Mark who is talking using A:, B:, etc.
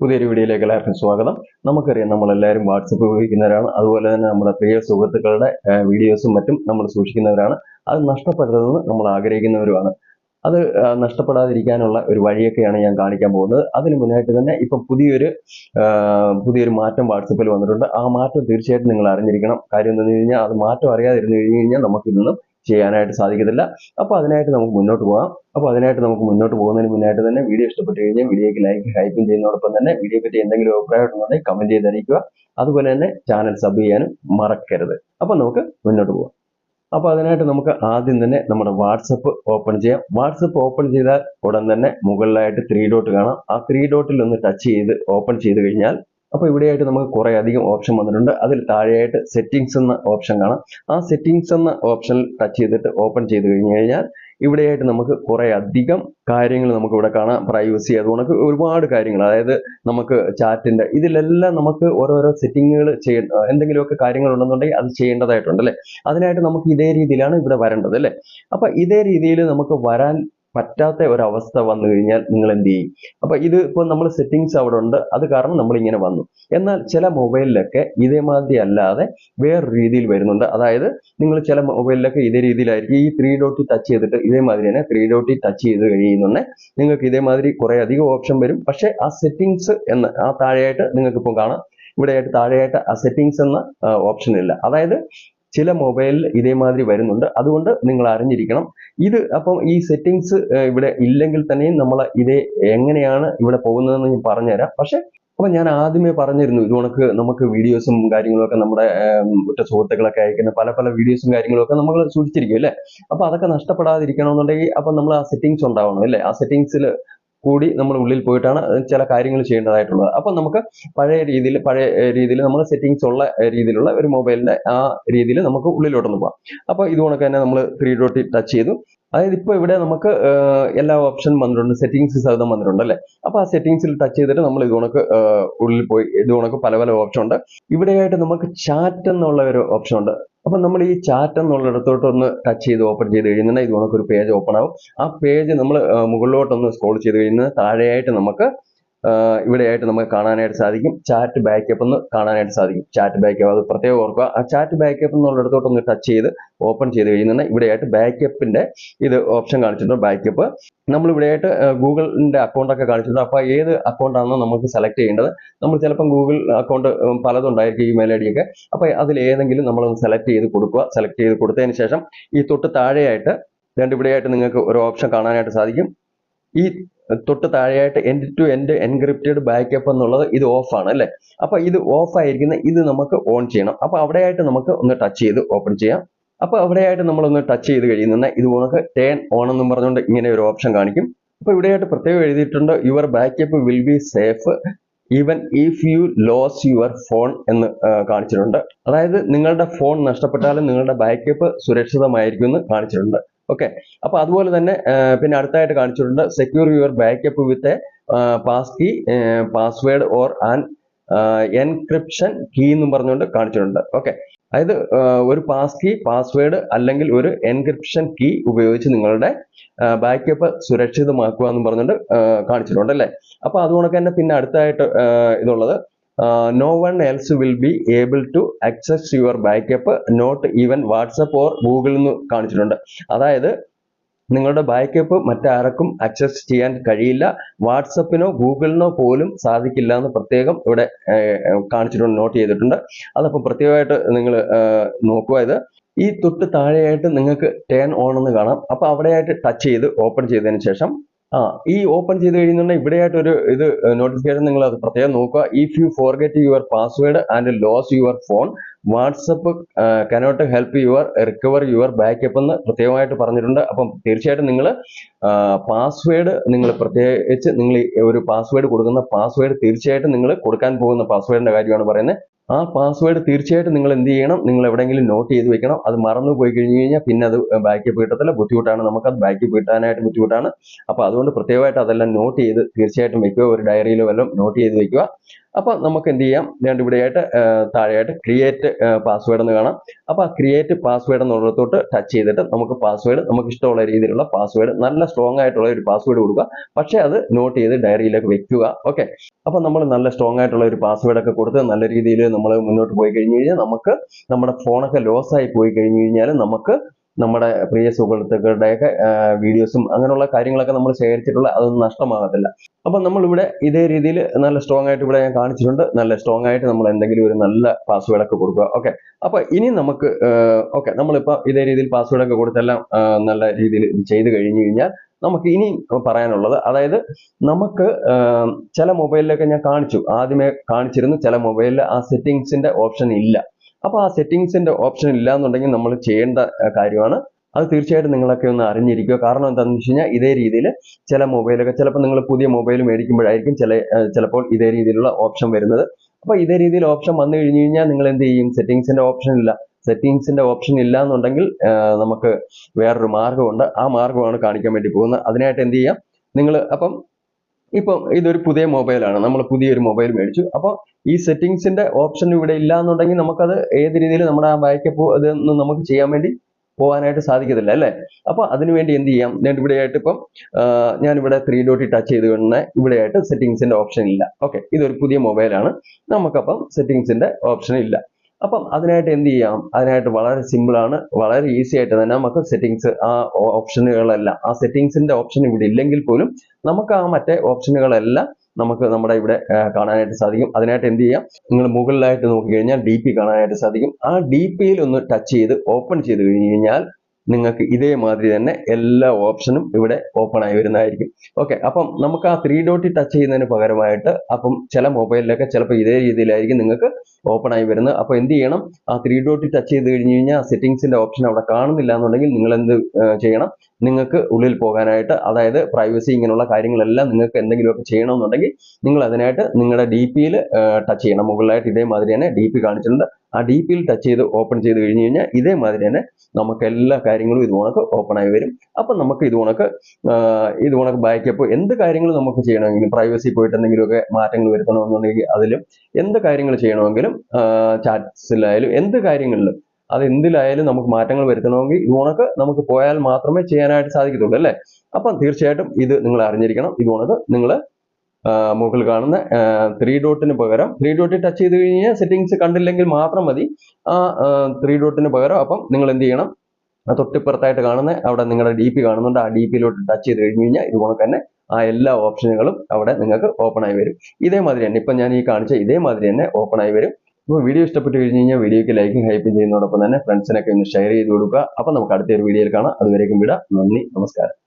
A: പുതിയൊരു വീഡിയോയിലേക്ക് എല്ലാവർക്കും സ്വാഗതം. നമുക്കറിയാം നമ്മളെല്ലാവരും വാട്സപ്പ് ഉപയോഗിക്കുന്നവരാണ്. അതുപോലെ തന്നെ നമ്മുടെ പ്രിയ സുഹൃത്തുക്കളുടെ വീഡിയോസും മറ്റും നമ്മൾ സൂക്ഷിക്കുന്നവരാണ്. അത് നഷ്ടപ്പെടരുതെന്ന് നമ്മൾ ആഗ്രഹിക്കുന്നവരുമാണ്. അത് നഷ്ടപ്പെടാതിരിക്കാനുള്ള ഒരു വഴിയൊക്കെയാണ് ഞാൻ കാണിക്കാൻ പോകുന്നത്. അതിന് മുന്നായിട്ട് തന്നെ ഇപ്പം പുതിയൊരു പുതിയൊരു മാറ്റം വാട്സപ്പിൽ വന്നിട്ടുണ്ട്. ആ മാറ്റം തീർച്ചയായിട്ടും നിങ്ങൾ അറിഞ്ഞിരിക്കണം. കാര്യം എന്താണെന്ന് കഴിഞ്ഞാൽ അത് മാറ്റം അറിയാതിരുന്നു കഴിഞ്ഞ് കഴിഞ്ഞാൽ നമുക്ക് ഇതൊന്നും ചെയ്യാനായിട്ട് സാധിക്കത്തില്ല. അപ്പോൾ അതിനായിട്ട് നമുക്ക് മുന്നോട്ട് പോകാം. അപ്പോൾ അതിനായിട്ട് നമുക്ക് മുന്നോട്ട് പോകുന്നതിന് മുന്നായിട്ട് തന്നെ വീഡിയോ ഇഷ്ടപ്പെട്ട് കഴിഞ്ഞാൽ വീഡിയോയ്ക്ക് ലൈക്ക് ഹൈപ്പും ചെയ്യുന്നതോടൊപ്പം തന്നെ വീഡിയോ പറ്റി എന്തെങ്കിലും അഭിപ്രായം ഉണ്ടെന്നുണ്ടെങ്കിൽ കമന്റ് ചെയ്ത് അതുപോലെ തന്നെ ചാനൽ സബ് ചെയ്യാനും മറക്കരുത്. അപ്പോൾ നമുക്ക് മുന്നോട്ട് പോകാം. അപ്പോൾ അതിനായിട്ട് നമുക്ക് ആദ്യം തന്നെ നമ്മുടെ വാട്സപ്പ് ഓപ്പൺ ചെയ്യാം. വാട്സപ്പ് ഓപ്പൺ ചെയ്താൽ ഉടൻ തന്നെ മുകളിലായിട്ട് ത്രീ ഡോട്ട് കാണാം. ആ ത്രീ ഡോട്ടിൽ ഒന്ന് ടച്ച് ചെയ്ത് ഓപ്പൺ ചെയ്ത് കഴിഞ്ഞാൽ അപ്പോൾ ഇവിടെയായിട്ട് നമുക്ക് കുറേ അധികം ഓപ്ഷൻ വന്നിട്ടുണ്ട്. അതിൽ താഴെയായിട്ട് സെറ്റിങ്സ് എന്ന ഓപ്ഷൻ കാണാം. ആ സെറ്റിങ്സ് എന്ന ഓപ്ഷനിൽ ടച്ച് ചെയ്തിട്ട് ഓപ്പൺ ചെയ്ത് കഴിഞ്ഞ് കഴിഞ്ഞാൽ ഇവിടെയായിട്ട് നമുക്ക് കുറേ അധികം കാര്യങ്ങൾ നമുക്ക് ഇവിടെ കാണാം. പ്രൈവസി അതുകൊണ്ട് ഒരുപാട് കാര്യങ്ങൾ. അതായത് നമുക്ക് ചാറ്റിന്റെ ഇതിലെല്ലാം നമുക്ക് ഓരോരോ സെറ്റിങ്ങുകൾ ചെയ്യ എന്തെങ്കിലുമൊക്കെ കാര്യങ്ങൾ ഉണ്ടെന്നുണ്ടെങ്കിൽ അത് ചെയ്യേണ്ടതായിട്ടുണ്ട് അല്ലേ? അതിനായിട്ട് നമുക്ക് ഇതേ രീതിയിലാണ് ഇവിടെ വരേണ്ടത് അല്ലേ? അപ്പൊ ഇതേ രീതിയിൽ നമുക്ക് വരാൻ പറ്റാത്ത ഒരവസ്ഥ വന്നു കഴിഞ്ഞാൽ നിങ്ങൾ എന്ത് ചെയ്യും അപ്പൊ ഇത് ഇപ്പോൾ നമ്മൾ സെറ്റിങ്സ് അവിടെ ഉണ്ട്. അത് കാരണം നമ്മൾ ഇങ്ങനെ വന്നു. എന്നാൽ ചില മൊബൈലിലൊക്കെ ഇതേമാതിരി അല്ലാതെ വേറെ രീതിയിൽ വരുന്നുണ്ട്. അതായത് നിങ്ങൾ ചില മൊബൈലിലൊക്കെ ഇതേ രീതിയിലായിരിക്കും. ഈ ത്രീ ഡോട്ടി ടച്ച് ചെയ്തിട്ട് ഇതേമാതിരി തന്നെ ത്രീ ഡോട്ടി ടച്ച് ചെയ്ത് കഴിയുന്നുണ്ടെ. നിങ്ങൾക്ക് ഇതേമാതിരി കുറെ അധികം ഓപ്ഷൻ വരും. പക്ഷേ ആ സെറ്റിങ്സ് എന്ന് ആ താഴെയായിട്ട് നിങ്ങൾക്ക് ഇപ്പം കാണാം. ഇവിടെയായിട്ട് താഴെയായിട്ട് ആ സെറ്റിങ്സ് എന്ന ഓപ്ഷൻ ഇല്ല. അതായത് ചില മൊബൈലിൽ ഇതേമാതിരി വരുന്നുണ്ട്. അതുകൊണ്ട് നിങ്ങൾ അറിഞ്ഞിരിക്കണം. ഇത് അപ്പം ഈ സെറ്റിങ്സ് ഇവിടെ ഇല്ലെങ്കിൽ തന്നെയും നമ്മൾ ഇതേ എങ്ങനെയാണ് ഇവിടെ പോകുന്നതെന്ന് ഞാൻ പറഞ്ഞുതരാം. പക്ഷേ അപ്പം ഞാൻ ആദ്യമേ പറഞ്ഞിരുന്നു ഇത് കണക്ക് നമുക്ക് വീഡിയോസും കാര്യങ്ങളൊക്കെ നമ്മുടെ മറ്റു സുഹൃത്തുക്കളൊക്കെ അയക്കുന്ന പല പല വീഡിയോസും കാര്യങ്ങളൊക്കെ നമ്മൾ സൂക്ഷിച്ചിരിക്കും അല്ലേ? അപ്പം അതൊക്കെ നഷ്ടപ്പെടാതിരിക്കണമെന്നുണ്ടെങ്കിൽ അപ്പം നമ്മൾ ആ സെറ്റിങ്സ് ഉണ്ടാവണം അല്ലേ? ആ സെറ്റിങ്സിൽ കൂടി നമ്മൾ ഉള്ളിൽ പോയിട്ടാണ് ചില കാര്യങ്ങൾ ചെയ്യേണ്ടതായിട്ടുള്ളത്. അപ്പോൾ നമുക്ക് പഴയ രീതിയിൽ പഴയ രീതിയിൽ നമ്മൾ സെറ്റിങ്സ് ഉള്ള രീതിയിലുള്ള ഒരു മൊബൈലിന്റെ ആ രീതിയിൽ നമുക്ക് ഉള്ളിലോട്ടൊന്ന് പോകാം. അപ്പോൾ ഇതുകൊണ്ടൊക്കെ തന്നെ നമ്മൾ ത്രീ ഡോട്ട് ടച്ച് ചെയ്തു. അതായത് ഇപ്പോൾ ഇവിടെ നമുക്ക് എല്ലാ ഓപ്ഷൻ വന്നിട്ടുണ്ട്. സെറ്റിങ്സ് സഹിതം വന്നിട്ടുണ്ട് അല്ലേ? അപ്പോൾ ആ സെറ്റിങ്സിൽ ടച്ച് ചെയ്തിട്ട് നമ്മൾ ഇതുകൊണ്ട് ഉള്ളിൽ പോയി. ഇതുകൊണ്ട് പല പല ഓപ്ഷൻ ഉണ്ട്. ഇവിടെയായിട്ട് നമുക്ക് ചാറ്റ് എന്നുള്ള ഒരു ഓപ്ഷൻ ഉണ്ട്. അപ്പൊ നമ്മൾ ഈ ചാറ്റ് എന്നുള്ളിടത്തോട്ട് ഒന്ന് ടച്ച് ചെയ്ത് ഓപ്പൺ ചെയ്ത് കഴിഞ്ഞാൽ ഇത് നമുക്കൊരു പേജ് ഓപ്പൺ ആവും. ആ പേജ് നമ്മൾ മുകളിലോട്ടൊന്ന് സ്ക്രോൾ ചെയ്ത് കഴിഞ്ഞാൽ താഴെയായിട്ട് നമുക്ക് ഇവിടെയായിട്ട് നമുക്ക് കാണാനായിട്ട് സാധിക്കും. ചാറ്റ് ബാക്കപ്പ് എന്ന് കാണാനായിട്ട് സാധിക്കും. ചാറ്റ് ബാക്കപ്പ് അത് പ്രത്യേകം ഓർക്കുക. ആ ചാറ്റ് ബാക്കപ്പ് എന്നുള്ളിടത്തോട്ട് ഒന്ന് ടച്ച് ചെയ്ത് ഓപ്പൺ ചെയ്ത് കഴിഞ്ഞാൽ ഇവിടെയായിട്ട് ബാക്കപ്പിന്റെ ഇത് ഓപ്ഷൻ കാണിച്ചിട്ടുണ്ട്. ബാക്കപ്പ് നമ്മൾ ഇവിടെയായിട്ട് അക്കൗണ്ട് ഒക്കെ കാണിച്ചിട്ടുണ്ട്. അപ്പോൾ ഏത് അക്കൗണ്ടാണ് നമുക്ക് സെലക്ട് ചെയ്യേണ്ടത്? നമ്മൾ ചിലപ്പം ഗൂഗിൾ അക്കൗണ്ട് പലതുണ്ടായിരിക്കും ഇമെയിൽ ഐ ഡി ഒക്കെ. അപ്പോൾ അതിൽ ഏതെങ്കിലും നമ്മളൊന്ന് സെലക്ട് ചെയ്ത് കൊടുക്കുക. സെലക്ട് ചെയ്ത് കൊടുത്തതിന് ശേഷം ഈ തൊട്ട് താഴെയായിട്ട് രണ്ട് നിങ്ങൾക്ക് ഒരു ഓപ്ഷൻ കാണാനായിട്ട് സാധിക്കും. ഈ തൊട്ട് താഴെയായിട്ട് end to end encrypted backup എന്നുള്ളത് ഇത് ഓഫ് ആണ് അല്ലേ? അപ്പൊ ഇത് ഓഫ് ആയിരിക്കുന്ന ഇത് നമുക്ക് ഓൺ ചെയ്യണം. അപ്പൊ അവിടെയായിട്ട് നമുക്ക് ഒന്ന് ടച്ച് ചെയ്ത് ഓപ്പൺ ചെയ്യാം. അപ്പൊ അവിടെയായിട്ട് നമ്മളൊന്ന് ടച്ച് ചെയ്ത് കഴിയുന്ന ഇത് നമുക്ക് ടേൺ ഓൺ എന്നും പറഞ്ഞുകൊണ്ട് ഇങ്ങനെ ഒരു ഓപ്ഷൻ കാണിക്കും. അപ്പൊ ഇവിടെയായിട്ട് പ്രത്യേകം എഴുതിയിട്ടുണ്ട് your backup will be safe even if you lose your phone എന്ന് കാണിച്ചിട്ടുണ്ട്. അതായത് നിങ്ങളുടെ ഫോൺ നഷ്ടപ്പെട്ടാലും നിങ്ങളുടെ ബാക്കപ്പ് സുരക്ഷിതമായിരിക്കും എന്ന് കാണിച്ചിട്ടുണ്ട്. ഓക്കെ അപ്പൊ അതുപോലെ തന്നെ പിന്നെ അടുത്തായിട്ട് കാണിച്ചിട്ടുണ്ട് secure your backup with a pass key password or an encryption key എന്നും പറഞ്ഞുകൊണ്ട് കാണിച്ചിട്ടുണ്ട്. ഓക്കെ അതായത് ഒരു പാസ് കീ പാസ്വേഡ് അല്ലെങ്കിൽ ഒരു എൻക്രിപ്ഷൻ കീ ഉപയോഗിച്ച് നിങ്ങളുടെ ബാക്കപ്പ് സുരക്ഷിതമാക്കുക എന്ന് പറഞ്ഞുകൊണ്ട് കാണിച്ചിട്ടുണ്ട് അല്ലേ? അപ്പൊ അതുകൊണ്ട് തന്നെ പിന്നെ അടുത്തായിട്ട് ഇതുള്ളത് no one else will be able to access your backup not even WhatsApp or Google എന്ന് കാണിച്ചിട്ടുണ്ട്. അതായത് നിങ്ങളുടെ ബാക്കപ്പ് മറ്റാർക്കും ആക്സസ് ചെയ്യാൻ കഴിയില്ല. വാട്സപ്പിനോ ഗൂഗിളിനോ പോലും സാധിക്കില്ല എന്ന് പ്രത്യേകം ഇവിടെ കാണിച്ചിട്ടുണ്ട് നോട്ട് ചെയ്തിട്ടുണ്ട്. അതപ്പോൾ പ്രത്യേകമായിട്ട് നിങ്ങൾ നോക്കുക ഇത്. ഈ തൊട്ട് താഴെയായിട്ട് നിങ്ങൾക്ക് ടേൺ ഓൺ എന്ന് കാണാം. അപ്പോൾ അവിടെയായിട്ട് ടച്ച് ചെയ്ത് ഓപ്പൺ ചെയ്തതിന് ശേഷം ആ ഈ ഓപ്പൺ ചെയ്ത് കഴിയുന്നുണ്ടെങ്കിൽ ഇവിടെയായിട്ട് ഒരു ഇത് നോട്ടിഫിക്കേഷൻ നിങ്ങൾ അത് പ്രത്യേകം നോക്കുക. If you forget your password and lose your phone WhatsApp cannot help your recover your backup എന്ന് പ്രത്യേകമായിട്ട് പറഞ്ഞിട്ടുണ്ട്. അപ്പം തീർച്ചയായിട്ടും നിങ്ങൾ പാസ്വേഡ് നിങ്ങൾ പ്രത്യേകിച്ച് നിങ്ങൾ ഒരു പാസ്വേഡ് കൊടുക്കുന്ന പാസ്വേഡ് തീർച്ചയായിട്ടും നിങ്ങൾ കൊടുക്കാൻ പോകുന്ന പാസ്വേഡിന്റെ കാര്യമാണ് പറയുന്നത്. ആ പാസ്വേഡ് തീർച്ചയായിട്ടും നിങ്ങൾ എന്ത് ചെയ്യണം? നിങ്ങൾ എവിടെയെങ്കിലും നോട്ട് ചെയ്ത് വെക്കണം. അത് മറന്നു പോയി കഴിഞ്ഞു കഴിഞ്ഞാൽ പിന്നെ അത് ബാക്കപ്പ് കിട്ടത്തില്ല ബുദ്ധിമുട്ടാണ്. നമുക്ക് അത് ബാക്കപ്പ് കിട്ടാനായിട്ട് ബുദ്ധിമുട്ടാണ്. അപ്പോൾ അതുകൊണ്ട് പ്രത്യേകമായിട്ട് അതെല്ലാം നോട്ട് ചെയ്ത് തീർച്ചയായിട്ടും വെക്കുക. ഒരു ഡയറിയിലോ വല്ലതും നോട്ട് ചെയ്ത് വെക്കുക. അപ്പോൾ നമുക്ക് എന്ത് ചെയ്യാം ഞാൻ ഇവിടെയായിട്ട് താഴെയായിട്ട് ക്രിയേറ്റ് പാസ്വേഡ് എന്ന് കാണാം. അപ്പോൾ ആ ക്രിയേറ്റ് പാസ്വേഡ് എന്നുള്ളിടത്തോട്ട് ടച്ച് ചെയ്തിട്ട് നമുക്ക് പാസ്വേഡ് നമുക്ക് ഇഷ്ടമുള്ള രീതിയിലുള്ള പാസ്വേഡ് നല്ല സ്ട്രോങ് ആയിട്ടുള്ള ഒരു പാസ്വേഡ് കൊടുക്കുക. പക്ഷേ അത് നോട്ട് ചെയ്ത് ഡയറിയിലേക്ക് വെക്കുക. ഓക്കെ അപ്പോൾ നമ്മൾ നല്ല സ്ട്രോങ് ആയിട്ടുള്ള ഒരു പാസ്വേഡ് ഒക്കെ കൊടുത്ത് നല്ല രീതിയിൽ നമ്മൾ മുന്നോട്ട് പോയി കഴിഞ്ഞു കഴിഞ്ഞാൽ നമുക്ക് നമ്മുടെ ഫോണൊക്കെ ലോസ് ആയി പോയി കഴിഞ്ഞു കഴിഞ്ഞാൽ നമുക്ക് നമ്മുടെ പ്രിയ സുഹൃത്തുക്കളുടെയൊക്കെ വീഡിയോസും അങ്ങനെയുള്ള കാര്യങ്ങളൊക്കെ നമ്മൾ ശേഖരിച്ചിട്ടുള്ള അതൊന്നും നഷ്ടമാകത്തില്ല. അപ്പൊ നമ്മളിവിടെ ഇതേ രീതിയിൽ നല്ല സ്ട്രോങ് ആയിട്ട് ഇവിടെ ഞാൻ കാണിച്ചിട്ടുണ്ട്. നല്ല സ്ട്രോങ് ആയിട്ട് നമ്മൾ എന്തെങ്കിലും ഒരു നല്ല പാസ്വേഡ് ഒക്കെ കൊടുക്കുക. ഓക്കെ അപ്പൊ ഇനി നമുക്ക് ഓക്കെ നമ്മളിപ്പോ ഇതേ രീതിയിൽ പാസ്വേഡ് ഒക്കെ കൊടുത്തെല്ലാം നല്ല രീതിയിൽ ചെയ്ത് കഴിഞ്ഞു കഴിഞ്ഞാൽ നമുക്ക് ഇനി പറയാനുള്ളത് അതായത് നമുക്ക് ചില മൊബൈലിലൊക്കെ ഞാൻ കാണിച്ചു. ആദ്യമേ കാണിച്ചിരുന്നു ചില മൊബൈലിൽ ആ സെറ്റിങ്സിന്റെ ഓപ്ഷൻ ഇല്ല. അപ്പൊ ആ സെറ്റിങ്സിന്റെ ഓപ്ഷൻ ഇല്ല എന്നുണ്ടെങ്കിൽ നമ്മൾ ചെയ്യേണ്ട കാര്യമാണ്. അത് തീർച്ചയായിട്ടും നിങ്ങളൊക്കെ ഒന്ന് അറിഞ്ഞിരിക്കുക. കാരണം എന്താണെന്ന് വെച്ച് കഴിഞ്ഞാൽ ഇതേ രീതിയിൽ ചില മൊബൈലൊക്കെ ചിലപ്പോൾ നിങ്ങൾ പുതിയ മൊബൈൽ മേടിക്കുമ്പോഴായിരിക്കും ചില ചിലപ്പോൾ ഇതേ രീതിയിലുള്ള ഓപ്ഷൻ വരുന്നത്. അപ്പൊ ഇതേ രീതിയിൽ ഓപ്ഷൻ വന്നു കഴിഞ്ഞു കഴിഞ്ഞാൽ നിങ്ങൾ എന്ത് ചെയ്യും? സെറ്റിങ്സിന്റെ ഓപ്ഷൻ ഇല്ല. സെറ്റിങ്സിന്റെ ഓപ്ഷൻ ഇല്ല എന്നുണ്ടെങ്കിൽ നമുക്ക് വേറൊരു മാർഗമുണ്ട്. ആ മാർഗമാണ് കാണിക്കാൻ വേണ്ടി പോകുന്നത്. അതിനായിട്ട് എന്ത് ചെയ്യാം? നിങ്ങൾ അപ്പം ഇപ്പം ഇതൊരു പുതിയ മൊബൈലാണ് നമ്മൾ പുതിയൊരു മൊബൈൽ മേടിച്ചു. അപ്പോൾ ഈ സെറ്റിങ്സിന്റെ ഓപ്ഷൻ ഇവിടെ ഇല്ല എന്നുണ്ടെങ്കിൽ നമുക്കത് ഏത് രീതിയിൽ നമ്മുടെ ആ ബാക്കപ്പ് ഇതൊന്നും നമുക്ക് ചെയ്യാൻ വേണ്ടി പോകാനായിട്ട് സാധിക്കത്തില്ല അല്ലേ? അപ്പൊ അതിനുവേണ്ടി എന്ത് ചെയ്യാം? ഞാൻ ഇവിടെ ആയിട്ട് ഇപ്പം ഞാനിവിടെ ത്രീ ഡോട്ടി ടച്ച് ചെയ്ത് കൊണ്ട് ഇവിടെ ആയിട്ട് സെറ്റിങ്സിന്റെ ഓപ്ഷൻ ഇല്ല. ഓക്കെ ഇതൊരു പുതിയ മൊബൈലാണ് നമുക്കപ്പം സെറ്റിങ്സിന്റെ ഓപ്ഷൻ ഇല്ല. അപ്പം അതിനായിട്ട് എന്ത് ചെയ്യാം? അതിനായിട്ട് വളരെ സിമ്പിളാണ് വളരെ ഈസി ആയിട്ട് തന്നെ നമുക്ക് സെറ്റിങ്സ് ആ ഓപ്ഷനുകളെല്ലാം ആ സെറ്റിങ്സിന്റെ ഓപ്ഷൻ ഇവിടെ ഇല്ലെങ്കിൽ പോലും നമുക്ക് ആ മറ്റേ ഓപ്ഷനുകളെല്ലാം നമുക്ക് നമ്മുടെ ഇവിടെ കാണാനായിട്ട് സാധിക്കും. അതിനായിട്ട് എന്ത് ചെയ്യാം? നിങ്ങൾ മുകളിലായിട്ട് നോക്കിക്കഴിഞ്ഞാൽ ഡി പി കാണാനായിട്ട് സാധിക്കും. ആ ഡി പിയിൽ ഒന്ന് ടച്ച് ചെയ്ത് ഓപ്പൺ ചെയ്ത് കഴിഞ്ഞ് കഴിഞ്ഞാൽ നിങ്ങൾക്ക് ഇതേമാതിരി തന്നെ എല്ലാ ഓപ്ഷനും ഇവിടെ ഓപ്പൺ ആയി വരുന്നതായിരിക്കും. ഓക്കെ അപ്പം നമുക്ക് ആ ത്രീ ഡോട്ടി ടച്ച് ചെയ്യുന്നതിന് പകരമായിട്ട് അപ്പം ചില മൊബൈലിലൊക്കെ ചിലപ്പോൾ ഇതേ രീതിയിലായിരിക്കും നിങ്ങൾക്ക് ഓപ്പൺ ആയി വരുന്നത്. അപ്പോൾ എന്ത് ചെയ്യണം? ആ ത്രീ ഡോട്ടി ടച്ച് ചെയ്ത് കഴിഞ്ഞ് കഴിഞ്ഞാൽ സെറ്റിംഗ്സിന്റെ ഓപ്ഷൻ അവിടെ കാണുന്നില്ല എന്നുണ്ടെങ്കിൽ നിങ്ങൾ എന്ത് ചെയ്യണം? നിങ്ങൾക്ക് ഉള്ളിൽ പോകാനായിട്ട് അതായത് പ്രൈവസി ഇങ്ങനെയുള്ള കാര്യങ്ങളെല്ലാം നിങ്ങൾക്ക് എന്തെങ്കിലുമൊക്കെ ചെയ്യണമെന്നുണ്ടെങ്കിൽ നിങ്ങൾ അതിനായിട്ട് നിങ്ങളുടെ ഡി പിയിൽ ടച്ച് ചെയ്യണം. മുകളിലായിട്ട് ഇതേമാതിരി തന്നെ ഡി പി കാണിച്ചിട്ടുണ്ട്. ആ ഡി പിയിൽ ടച്ച് ചെയ്ത് ഓപ്പൺ ചെയ്ത് കഴിഞ്ഞ് കഴിഞ്ഞാൽ ഇതേമാതിരി തന്നെ നമുക്ക് എല്ലാ കാര്യങ്ങളും ഇത് കണക്ക് ഓപ്പൺ ആയി വരും. അപ്പം നമുക്ക് ഇത് കണക്ക് ഇത് കണക്ക് ബാക്കപ്പ് എന്ത് കാര്യങ്ങൾ നമുക്ക് ചെയ്യണമെങ്കിലും പ്രൈവസി പോയിട്ട് എന്തെങ്കിലുമൊക്കെ മാറ്റങ്ങൾ വരുത്തണമെന്നുണ്ടെങ്കിൽ അതിലും എന്ത് കാര്യങ്ങൾ ചെയ്യണമെങ്കിലും ചാറ്റ്സിലായാലും എന്ത് കാര്യങ്ങളിലും അത് എന്തിലായാലും നമുക്ക് മാറ്റങ്ങൾ വരുത്തണമെങ്കിൽ ഇത് കണക്ക് നമുക്ക് പോയാൽ മാത്രമേ ചെയ്യാനായിട്ട് സാധിക്കത്തുള്ളൂ അല്ലേ? അപ്പം തീർച്ചയായിട്ടും ഇത് നിങ്ങൾ അറിഞ്ഞിരിക്കണം. ഇത് കണക്ക് നിങ്ങൾ മുകളിൽ കാണുന്ന ത്രീ ഡോട്ടിന് പകരം ത്രീ ഡോട്ടിൽ ടച്ച് ചെയ്ത് കഴിഞ്ഞാൽ സെറ്റിങ്സ് കണ്ടില്ലെങ്കിൽ മാത്രം മതി. ആ ത്രീ ഡോട്ടിന് പകരം അപ്പം നിങ്ങൾ എന്ത് ചെയ്യണം? തൊട്ടിപ്പുറത്തായിട്ട് കാണുന്ന അവിടെ നിങ്ങളുടെ ഡി പി കാണുന്നുണ്ട്. ആ ഡി പിയിലോട്ട് ടച്ച് ചെയ്ത് കഴിഞ്ഞ് കഴിഞ്ഞാൽ ഇതുപോലെ തന്നെ ആ എല്ലാ ഓപ്ഷനുകളും അവിടെ നിങ്ങൾക്ക് ഓപ്പൺ ആയി വരും. ഇതേമാതിരി തന്നെ ഇപ്പം ഞാൻ ഈ കാണിച്ച ഇതേമാതിരി തന്നെ ഓപ്പൺ ആയി വരും. അപ്പോൾ വീഡിയോ ഇഷ്ടപ്പെട്ട് കഴിഞ്ഞ് കഴിഞ്ഞാൽ വീഡിയോയ്ക്ക് ലൈക്കും ഹൈപ്പും ചെയ്യുന്നതോടൊപ്പം തന്നെ ഫ്രണ്ട്സിനൊക്കെ ഒന്ന് ഷെയർ ചെയ്ത് കൊടുക്കുക. അപ്പം നമുക്ക് അടുത്തൊരു വീഡിയോയിൽ കാണാം. അതുവരേക്കും വിടാം. നന്ദി. നമസ്കാരം.